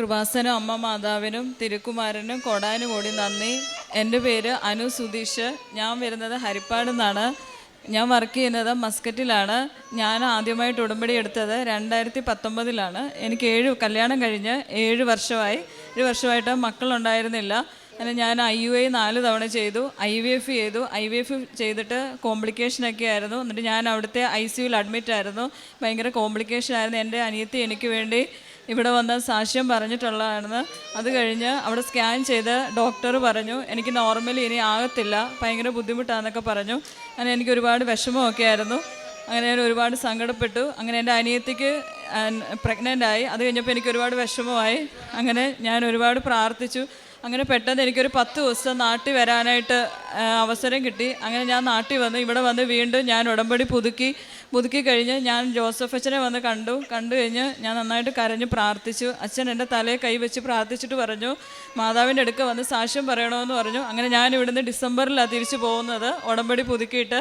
കൃപാസനും അമ്മ മാതാവിനും തിരുക്കുമാരനും കൊടാനും കൂടി നന്ദി. എന്റെ പേര് അനു സുധീഷ്. ഞാൻ വരുന്നത് ഹരിപ്പാട് നിന്നാണ്. ഞാൻ വർക്ക് ചെയ്യുന്നത് മസ്കറ്റിലാണ്. ഞാൻ ആദ്യമായിട്ട് ഉടമ്പടി എടുത്തത് രണ്ടായിരത്തി പത്തൊമ്പതിലാണ് എനിക്ക് ഏഴ് കല്യാണം കഴിഞ്ഞ് ഏഴ് വർഷമായി. ഏഴ് വർഷമായിട്ട് മക്കളുണ്ടായിരുന്നില്ല. അങ്ങനെ ഞാൻ ഐ യു ഐ നാല് തവണ ചെയ്തു. ഐ വി എഫ് ചെയ്തു. ഐ വി എഫ് ചെയ്തിട്ട് കോംപ്ലിക്കേഷനൊക്കെ ആയിരുന്നു. എന്നിട്ട് ഞാൻ അവിടുത്തെ ഐ സി യുവിൽ അഡ്മിറ്റ് ആയിരുന്നു. ഭയങ്കര കോംപ്ലിക്കേഷൻ ആയിരുന്നു. എന്റെ അനിയത്തി എനിക്ക് വേണ്ടി ഇവിടെ വന്ന് സാക്ഷ്യം പറഞ്ഞിട്ടുള്ളതാണെന്ന്. അത് കഴിഞ്ഞ് അവിടെ സ്കാൻ ചെയ്ത് ഡോക്ടർ പറഞ്ഞു എനിക്ക് നോർമലി ഇനി ആകത്തില്ല ഭയങ്കര ബുദ്ധിമുട്ടാണെന്നൊക്കെ പറഞ്ഞു. അങ്ങനെ എനിക്ക് ഒരുപാട് വിഷമമൊക്കെ ആയിരുന്നു. അങ്ങനെ ഞാൻ ഒരുപാട് സങ്കടപ്പെട്ടു. അങ്ങനെ എന്റെ അനിയത്തിക്ക് പ്രഗ്നന്റ് ആയി. അത് കഴിഞ്ഞപ്പോൾ എനിക്ക് ഒരുപാട് വിഷമമായി. അങ്ങനെ ഞാൻ ഒരുപാട് പ്രാർത്ഥിച്ചു. അങ്ങനെ പെട്ടെന്ന് എനിക്കൊരു പത്ത് ദിവസം നാട്ടിൽ വരാനായിട്ട് അവസരം കിട്ടി. അങ്ങനെ ഞാൻ നാട്ടിൽ വന്ന് ഇവിടെ വന്ന് വീണ്ടും ഞാൻ ഉടമ്പടി പുതുക്കി. പുതുക്കി കഴിഞ്ഞ് ഞാൻ ജോസഫ് അച്ഛനെ വന്ന് കണ്ടു. കണ്ടു കഴിഞ്ഞ് ഞാൻ നന്നായിട്ട് കരഞ്ഞ് പ്രാർത്ഥിച്ചു. അച്ഛൻ എന്റെ തലയെ കൈവച്ച് പ്രാർത്ഥിച്ചിട്ട് പറഞ്ഞു മാതാവിന്റെ അടുക്ക വന്ന് സാക്ഷ്യം പറയണമെന്ന് പറഞ്ഞു. അങ്ങനെ ഞാൻ ഇവിടുന്ന് ഡിസംബറിലാണ് തിരിച്ചു പോകുന്നത്. ഉടമ്പടി പുതുക്കിയിട്ട്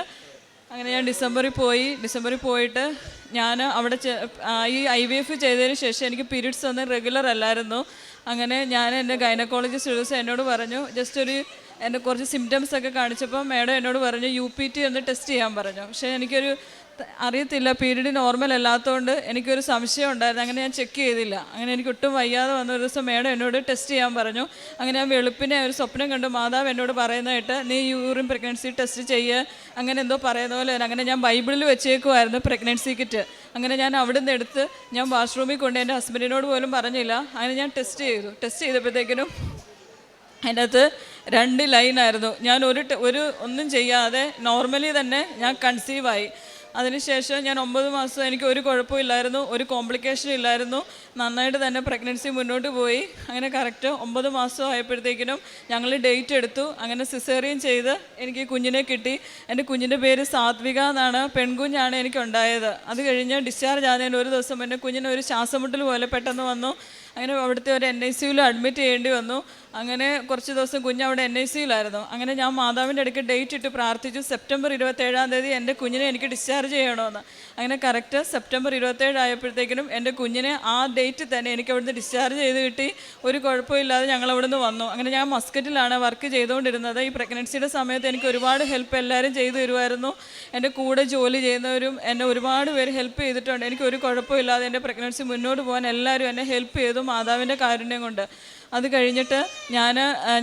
അങ്ങനെ ഞാൻ ഡിസംബറിൽ പോയി. ഡിസംബറിൽ പോയിട്ട് ഞാൻ അവിടെ ഈ ഐ വി എഫ് ചെയ്തതിന് ശേഷം എനിക്ക് പീരീഡ്സ് ഒന്നും റെഗുലർ അല്ലായിരുന്നു. അങ്ങനെ ഞാൻ എന്റെ ഗൈനക്കോളജിസ്റ്റ് ദിവസം എന്നോട് പറഞ്ഞു ജസ്റ്റ് ഒരു എന്റെ കുറച്ച് സിംറ്റംസ് ഒക്കെ കാണിച്ചപ്പോൾ മാഡം എന്നോട് പറഞ്ഞു യു പി ടി ഒന്ന് ടെസ്റ്റ് ചെയ്യാൻ പറഞ്ഞു. പക്ഷേ എനിക്കൊരു അറിയത്തില്ല. പീരീഡ് നോർമൽ അല്ലാത്തതുകൊണ്ട് എനിക്കൊരു സംശയം ഉണ്ടായിരുന്നു. അങ്ങനെ ഞാൻ ചെക്ക് ചെയ്തില്ല. അങ്ങനെ എനിക്ക് ഒട്ടും വയ്യാതെ വന്ന ഒരു ദിവസം മേഡം എന്നോട് ടെസ്റ്റ് ചെയ്യാൻ പറഞ്ഞു. അങ്ങനെ ഞാൻ വെളുപ്പിനെ ഒരു സ്വപ്നം കണ്ടു മാതാവ് എന്നോട് പറയുന്നതായിട്ട് നീ യൂറിൻ പ്രഗ്നൻസി ടെസ്റ്റ് ചെയ്യുക അങ്ങനെ എന്തോ പറയുന്ന പോലെ തന്നെ. അങ്ങനെ ഞാൻ ബൈബിളിൽ വെച്ചേക്കുമായിരുന്നു പ്രഗ്നൻസി കിറ്റ് അങ്ങനെ ഞാൻ അവിടെ നിന്ന് എടുത്ത് ഞാൻ വാഷ്റൂമിൽ കൊണ്ട് എന്റെ ഹസ്ബൻഡിനോട് പോലും പറഞ്ഞില്ല. അങ്ങനെ ഞാൻ ടെസ്റ്റ് ചെയ്തു. ടെസ്റ്റ് ചെയ്തപ്പോഴത്തേക്കിനും അതിന്റെ അകത്ത് രണ്ട് ലൈനായിരുന്നു ഞാൻ ഒരു ഒരു ഒന്നും ചെയ്യാതെ നോർമലി തന്നെ ഞാൻ കൺസീവായി അതിനുശേഷം ഞാൻ ഒമ്പത് മാസം എനിക്ക് ഒരു കുഴപ്പമില്ലായിരുന്നു ഒരു കോംപ്ലിക്കേഷൻ ഇല്ലായിരുന്നു. നന്നായിട്ട് തന്നെ പ്രഗ്നൻസി മുന്നോട്ട് പോയി. അങ്ങനെ കറക്റ്റ് ഒമ്പത് മാസം ആയപ്പോഴത്തേക്കിനും ഞങ്ങൾ ഡേറ്റ് എടുത്തു. അങ്ങനെ സിസേറിയൻ ചെയ്ത് എനിക്ക് കുഞ്ഞിനെ കിട്ടി. എന്റെ കുഞ്ഞിന്റെ പേര് സാത്വിക എന്നാണ്. പെൺകുഞ്ഞാണ് എനിക്കുണ്ടായത്. അത് കഴിഞ്ഞ് ഡിസ്ചാർജ് ആകുന്നതിന് ഒരു ദിവസം എന്റെ കുഞ്ഞിന് ഒരു ശ്വാസമുട്ടൽ പോലെ പെട്ടെന്ന് വന്നു. അങ്ങനെ അവിടുത്തെ ഒരു എൻ ഐ സിയിൽ അഡ്മിറ്റ് ചെയ്യേണ്ടി വന്നു. അങ്ങനെ കുറച്ച് ദിവസം കുഞ്ഞ് അവിടെ എൻ ഐ സിയിലായിരുന്നു അങ്ങനെ ഞാൻ മാതാവിന്റെ അടുക്ക് ഡേറ്റ് ഇട്ട് പ്രാർത്ഥിച്ചു. സെപ്റ്റംബർ ഇരുപത്തേഴാം തീയതി എന്റെ കുഞ്ഞിനെ എനിക്ക് ഡിസ്ചാർജ് ചെയ്യണമെന്ന്. അങ്ങനെ കറക്റ്റ് സെപ്റ്റംബർ ഇരുപത്തേഴായപ്പോഴത്തേക്കിനും എന്റെ കുഞ്ഞിനെ ആ ഡേറ്റ് തന്നെ എനിക്ക് അവിടുന്ന് ഡിസ്ചാർജ് ചെയ്ത് കിട്ടി. ഒരു കുഴപ്പമില്ലാതെ ഞങ്ങൾ അവിടുന്ന് വന്നു. അങ്ങനെ ഞാൻ മസ്കറ്റിലാണ് വർക്ക് ചെയ്തുകൊണ്ടിരുന്നത്. ഈ പ്രഗ്നൻസിയുടെ സമയത്ത് എനിക്ക് ഒരുപാട് ഹെൽപ്പ് എല്ലാവരും ചെയ്തു തരുമായിരുന്നു. എന്റെ കൂടെ ജോലി ചെയ്യുന്നവരും എന്നെ ഒരുപാട് പേര് ഹെൽപ്പ് ചെയ്തിട്ടുണ്ട്. എനിക്ക് ഒരു കുഴപ്പമില്ലാതെ എന്റെ പ്രഗ്നൻസി മുന്നോട്ട് പോകാൻ എല്ലാവരും എന്നെ ഹെൽപ്പ് ചെയ്തു മാതാവിന്റെ കാരുണ്യം കൊണ്ട്. അത് കഴിഞ്ഞിട്ട് ഞാൻ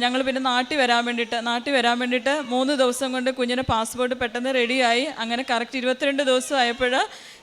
ഞങ്ങൾ പിന്നെ നാട്ടിൽ വരാൻ വേണ്ടിയിട്ട് നാട്ടിൽ വരാൻ വേണ്ടിയിട്ട് മൂന്ന് ദിവസം കൊണ്ട് കുഞ്ഞിന്റെ പാസ്പോർട്ട് പെട്ടെന്ന് റെഡിയായി അങ്ങനെ കറക്റ്റ് ഇരുപത്തിരണ്ട് ദിവസം ആയപ്പോൾ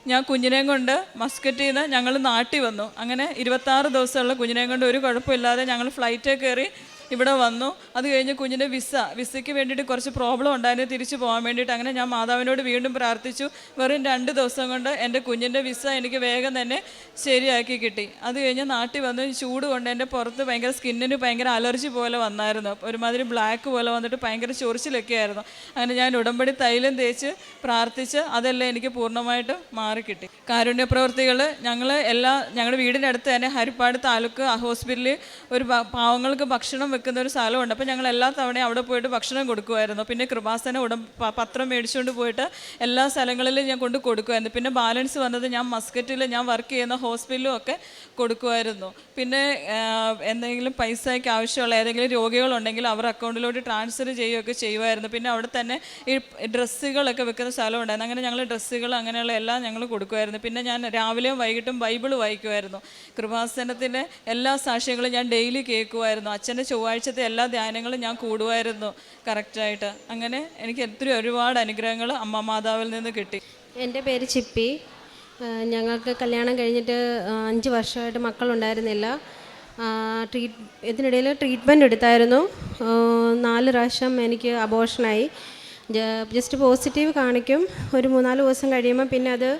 ഞാൻ കുഞ്ഞിനെയും കൊണ്ട് മസ്കറ്റിൽ നിന്ന് ഞങ്ങൾ നാട്ടിൽ വന്നു. അങ്ങനെ ഇരുപത്താറ് ദിവസമുള്ള കുഞ്ഞിനെയും കൊണ്ട് ഒരു കുഴപ്പമില്ലാതെ ഞങ്ങൾ ഫ്ലൈറ്റിൽ കയറി ഇവിടെ വന്നു. അത് കഴിഞ്ഞ് കുഞ്ഞിന്റെ വിസ. വിസയ്ക്ക് വേണ്ടിയിട്ട് കുറച്ച് പ്രോബ്ലം ഉണ്ടായിരുന്നു. തിരിച്ചു പോകാൻ വേണ്ടിയിട്ട് അങ്ങനെ ഞാൻ മാതാവിനോട് വീണ്ടും പ്രാർത്ഥിച്ചു. വെറും രണ്ട് ദിവസം കൊണ്ട് എന്റെ കുഞ്ഞിന്റെ വിസ എനിക്ക് വേഗം തന്നെ ശരിയാക്കി കിട്ടി. അത് കഴിഞ്ഞ് നാട്ടിൽ വന്ന് ചൂട് കൊണ്ട് എന്റെ പുറത്ത് ഭയങ്കര സ്കിന്നിന് ഭയങ്കര അലർജി പോലെ വന്നായിരുന്നു. ഒരുമാതിരി ബ്ലാക്ക് പോലെ വന്നിട്ട് ഭയങ്കര ചൊറിച്ചിലൊക്കെ ആയിരുന്നു. അങ്ങനെ ഞാൻ ഉടമ്പടി തൈലം തേച്ച് പ്രാർത്ഥിച്ച് അതെല്ലാം എനിക്ക് പൂർണമായിട്ട് മാറിക്കിട്ടി കാരുണ്യ പ്രവർത്തികൾ ഞങ്ങൾ എല്ലാ ഞങ്ങളുടെ വീടിന്റെ അടുത്ത് തന്നെ ഹരിപ്പാട് താലൂക്ക് ഹോസ്പിറ്റലിൽ ഒരു പാവങ്ങൾക്ക് ഭക്ഷണം വെക്കുന്ന ഒരു സ്ഥലമുണ്ട്. അപ്പോൾ ഞങ്ങൾ എല്ലാ തവണയും അവിടെ പോയിട്ട് ഭക്ഷണം കൊടുക്കുമായിരുന്നു. പിന്നെ കൃപാസന ഉടൻ പത്രം മേടിച്ചുകൊണ്ട് പോയിട്ട് എല്ലാ സ്ഥലങ്ങളിലും ഞാൻ കൊണ്ട് കൊടുക്കുമായിരുന്നു. പിന്നെ ബാലൻസ് വന്നത് ഞാൻ മസ്കറ്റിൽ ഞാൻ വർക്ക് ചെയ്യുന്ന ഹോസ്പിറ്റലും ഒക്കെ കൊടുക്കുമായിരുന്നു. പിന്നെ എന്തെങ്കിലും പൈസയ്ക്ക് ആവശ്യമുള്ള ഏതെങ്കിലും രോഗികളുണ്ടെങ്കിൽ അവർ അക്കൗണ്ടിലോട്ട് ട്രാൻസ്ഫർ ചെയ്യുകയൊക്കെ ചെയ്യുമായിരുന്നു. പിന്നെ അവിടെ തന്നെ ഈ ഡ്രസ്സുകളൊക്കെ വെക്കുന്ന സ്ഥലമുണ്ടായിരുന്നു. അങ്ങനെ ഞങ്ങൾ ഡ്രസ്സുകൾ അങ്ങനെയുള്ള എല്ലാം ഞങ്ങൾ കൊടുക്കുമായിരുന്നു. പിന്നെ ഞാൻ രാവിലെയും വൈകിട്ടും ബൈബിൾ വായിക്കുമായിരുന്നു. കൃപാസനത്തിന്റെ എല്ലാ സാക്ഷ്യങ്ങളും ഞാൻ ഡെയിലി കേൾക്കുമായിരുന്നു. അച്ഛന്റെ ചൊവ്വാഴ്ചത്തെ എല്ലാ ധ്യാനങ്ങളും ഞാൻ കൂടുമായിരുന്നു കറക്റ്റായിട്ട്. അങ്ങനെ എനിക്ക് എത്ര ഒരുപാട് അനുഗ്രഹങ്ങൾ അമ്മ മാതാവിൽ നിന്ന് കിട്ടി. എന്റെ പേര് ചിപ്പി. ഞങ്ങൾക്ക് കല്യാണം കഴിഞ്ഞിട്ട് അഞ്ച് വർഷമായിട്ട് മക്കളുണ്ടായിരുന്നില്ല. ട്രീറ്റ് ഇതിനിടയിൽ ട്രീറ്റ്മെന്റ് എടുത്തായിരുന്നു. നാല് പ്രാവശ്യം എനിക്ക് അബോഷനായി ജസ്റ്റ് പോസിറ്റീവ് കാണിക്കും. ഒരു മൂന്നാൽ ദിവസം കഴിയുമ്പോൾ പിന്നെ അത്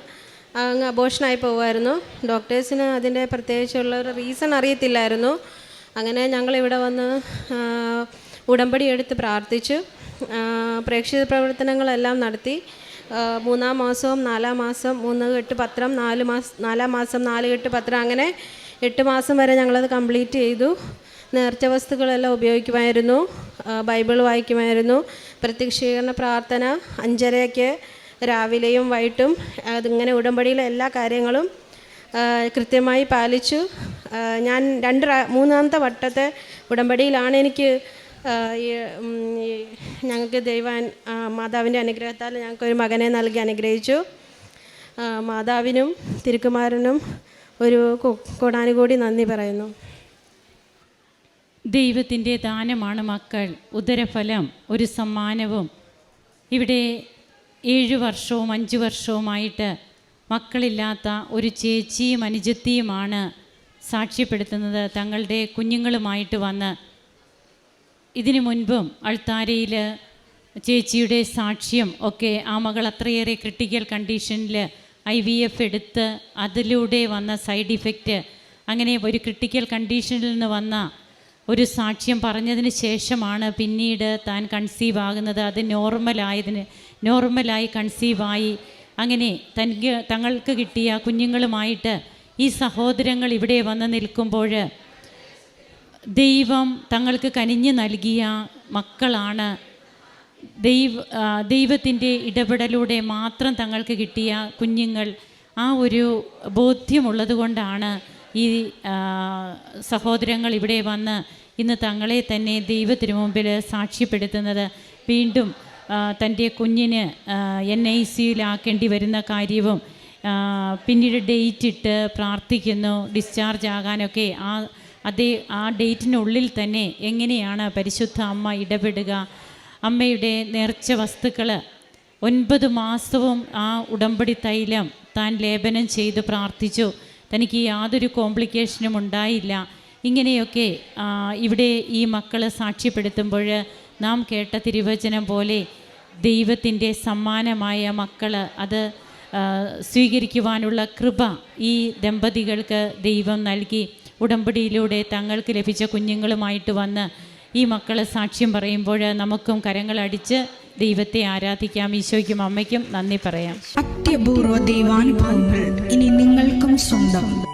അങ്ങ് അബോഷനായി പോകുമായിരുന്നു ഡോക്ടേഴ്സിന് അതിന്റെ പ്രത്യേകിച്ചുള്ള ഒരു റീസൺ അറിയത്തില്ലായിരുന്നു. അങ്ങനെ ഞങ്ങളിവിടെ വന്ന് ഉടമ്പടി എടുത്ത് പ്രാർത്ഥിച്ചു. പ്രേക്ഷിത പ്രവർത്തനങ്ങളെല്ലാം നടത്തി. മൂന്നാം മാസവും നാലാം മാസം മൂന്ന് കെട്ട് പത്രം നാല് മാസം നാലാം മാസം നാല് കെട്ട് പത്രം അങ്ങനെ എട്ട് മാസം വരെ ഞങ്ങളത് കംപ്ലീറ്റ് ചെയ്തു. നേർച്ച വസ്തുക്കളെല്ലാം ഉപയോഗിക്കുമായിരുന്നു. ബൈബിൾ വായിക്കുമായിരുന്നു. പ്രത്യക്ഷീകരണ പ്രാർത്ഥന അഞ്ചരയ്ക്ക് രാവിലെയും വൈകിട്ടും അതിങ്ങനെ ഉടമ്പടിയിലെ എല്ലാ കാര്യങ്ങളും കൃത്യമായി പാലിച്ചു. ഞാൻ രണ്ട് മൂന്നാമത്തെ വട്ടത്തെ ഉടമ്പടിയിലാണ് എനിക്ക് ഞങ്ങൾക്ക് ദൈവാൻ മാതാവിന്റെ അനുഗ്രഹത്താൽ ഞങ്ങൾക്കൊരു മകനെ നൽകി അനുഗ്രഹിച്ചു. മാതാവിനും തിരുക്കുമാരനും ഒരു കോടാനുകൂടി നന്ദി പറയുന്നു. ദൈവത്തിന്റെ ദാനമാണ് മക്കൾ. ഉദരഫലം ഒരു സമ്മാനവും. ഇവിടെ ഏഴ് വർഷവും അഞ്ച് വർഷവുമായിട്ട് മക്കളില്ലാത്ത ഒരു ചേച്ചിയും അനുജത്തിയുമാണ് സാക്ഷ്യപ്പെടുത്തുന്നത് തങ്ങളുടെ കുഞ്ഞുങ്ങളുമായിട്ട് വന്ന് ഇതിനു മുൻപും അൾത്താരയിൽ ചേച്ചിയുടെ സാക്ഷ്യം ഒക്കെ ആ മകൾ അത്രയേറെ ക്രിട്ടിക്കൽ കണ്ടീഷനിൽ ഐ വി എഫ് എടുത്ത് അതിലൂടെ വന്ന സൈഡ് ഇഫക്റ്റ് അങ്ങനെ ഒരു ക്രിട്ടിക്കൽ കണ്ടീഷനിൽ നിന്ന് വന്ന ഒരു സാക്ഷ്യം പറഞ്ഞതിന് ശേഷമാണ് പിന്നീട് താൻ കൺസീവ് ആകുന്നത്. അത് നോർമലായതിന് നോർമലായി കൺസീവായി അങ്ങനെ തനിക്ക് തങ്ങൾക്ക് കിട്ടിയ കുഞ്ഞുങ്ങളുമായിട്ട് ഈ സഹോദരങ്ങൾ ഇവിടെ വന്ന് നിൽക്കുമ്പോൾ ദൈവം തങ്ങൾക്ക് കനിഞ്ഞു നൽകിയ മക്കളാണ്. ദൈവ ദൈവത്തിന്റെ ഇടപെടലൂടെ മാത്രം തങ്ങൾക്ക് കിട്ടിയ കുഞ്ഞുങ്ങൾ. ആ ഒരു ബോധ്യമുള്ളത് കൊണ്ടാണ് ഈ സഹോദരങ്ങൾ ഇവിടെ വന്ന് ഇന്ന് തങ്ങളെ തന്നെ ദൈവത്തിനു മുമ്പിൽ സാക്ഷ്യപ്പെടുത്തുന്നത്. വീണ്ടും തന്റെ കുഞ്ഞിന് എൻ ഐ സിയിലാക്കേണ്ടി വരുന്ന കാര്യവും പിന്നീട് ഡേറ്റ് ഇട്ട് പ്രാർത്ഥിക്കുന്നു ഡിസ്ചാർജ് ആകാനൊക്കെ ആ അതേ ആ ഡേറ്റിനുള്ളിൽ തന്നെ എങ്ങനെയാണ് പരിശുദ്ധ അമ്മ ഇടപെടുക? അമ്മയുടെ നേർച്ച വസ്തുക്കൾ ഒൻപത് മാസവും ആ ഉടമ്പടി തൈലം താൻ ലേപനം ചെയ്ത് പ്രാർത്ഥിച്ചു. തനിക്ക് യാതൊരു കോംപ്ലിക്കേഷനും ഉണ്ടായില്ല. ഇങ്ങനെയൊക്കെ ഇവിടെ ഈ മക്കൾ സാക്ഷ്യപ്പെടുത്തുമ്പോൾ നാം കേട്ട തിരുവചനം പോലെ ദൈവത്തിന്റെ സമ്മാനമായ മക്കൾ അത് സ്വീകരിക്കുവാനുള്ള കൃപ ഈ ദമ്പതികൾക്ക് ദൈവം നൽകി. ഉടമ്പടിയിലൂടെ തങ്ങൾക്ക് ലഭിച്ച കുഞ്ഞുങ്ങളുമായിട്ട് വന്ന് ഈ മക്കളെ സാക്ഷ്യം പറയുമ്പോൾ നമുക്കും കരങ്ങളടിച്ച് ദൈവത്തെ ആരാധിക്കാം. ഈശോയ്ക്കും അമ്മയ്ക്കും നന്ദി പറയാം. അത്യപൂർവ ദൈവാനുഭവങ്ങൾ ഇനി നിങ്ങൾക്കും സ്വന്തം.